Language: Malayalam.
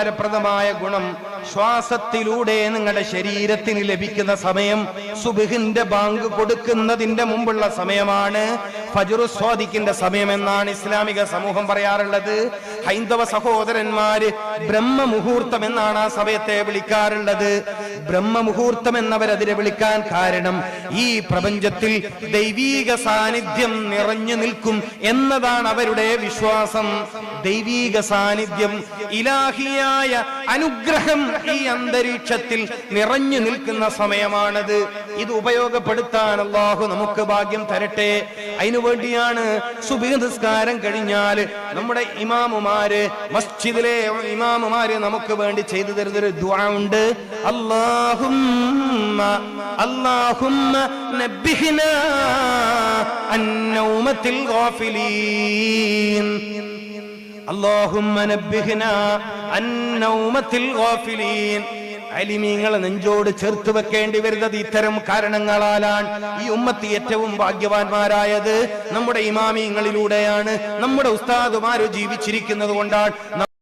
ഉപകാരപ്രദമായ ഗുണം ശ്വാസത്തിലൂടെ നിങ്ങളുടെ ശരീരത്തിന് ലഭിക്കുന്ന സമയം സുബിഹിന്റെ ബാങ്ക് കൊടുക്കുന്നതിന്റെ മുമ്പുള്ള സമയമാണ്. ഫജുറു സ്വാദിക്കിന്റെ സമയം എന്നാണ് ഇസ്ലാമിക സമൂഹം പറയാറുള്ളത്. ഹൈന്ദവ സഹോദരന്മാര് ബ്രഹ്മമുഹൂർത്തം എന്നാണ് ആ സമയത്തെ വിളിക്കാറുള്ളത്. ബ്രഹ്മമുഹൂർത്തം എന്നവരതിനെ വിളിക്കാൻ കാരണം ഈ പ്രപഞ്ചത്തിൽ ദൈവീക സാന്നിധ്യം നിറഞ്ഞു നിൽക്കും എന്നതാണ് അവരുടെ വിശ്വാസം. ദൈവീക സാന്നിധ്യം ഇലാഹിയായ അനുഗ്രഹം ഈ അന്തരീക്ഷത്തിൽ നിറഞ്ഞു നിൽക്കുന്ന സമയമാണത്. ഇത് ഉപയോഗപ്പെടുത്താൻ അള്ളാഹു നമുക്ക് ഭാഗ്യം തരട്ടെ. അതിനുവേണ്ടിയാണ് സുബഹി നിസ്കാരം കഴിഞ്ഞാൽ നമ്മുടെ ഇമാമുമാര് മസ്ജിദിലെ ഇമാമുമാര് നമുക്ക് വേണ്ടി ചെയ്തു തരുന്നൊരു ദ്വാ ഉണ്ട്. അള്ളാഹുമ്മ അള്ളാഹുമ്മ നബ്ബിഹിന അന്നൗമത്തിൽ ഗാഫിലീൻ. അള്ളാഹുമ്മ നബ്ബിഹിന അന്നൗമത്തിൽ ഗാഫിലീൻ. അലിമീങ്ങൾ നെഞ്ചോട് ചേർത്ത് വെക്കേണ്ടി വരുന്നത് ഇത്തരം കാരണങ്ങളാലാണ് ഈ ഉമ്മത്ത് ഏറ്റവും ഭാഗ്യവാന്മാരായത്. നമ്മുടെ ഇമാമിങ്ങളിലൂടെയാണ്. നമ്മുടെ ഉസ്താദുമാര് ജീവിച്ചിരിക്കുന്നത് കൊണ്ടാണ്.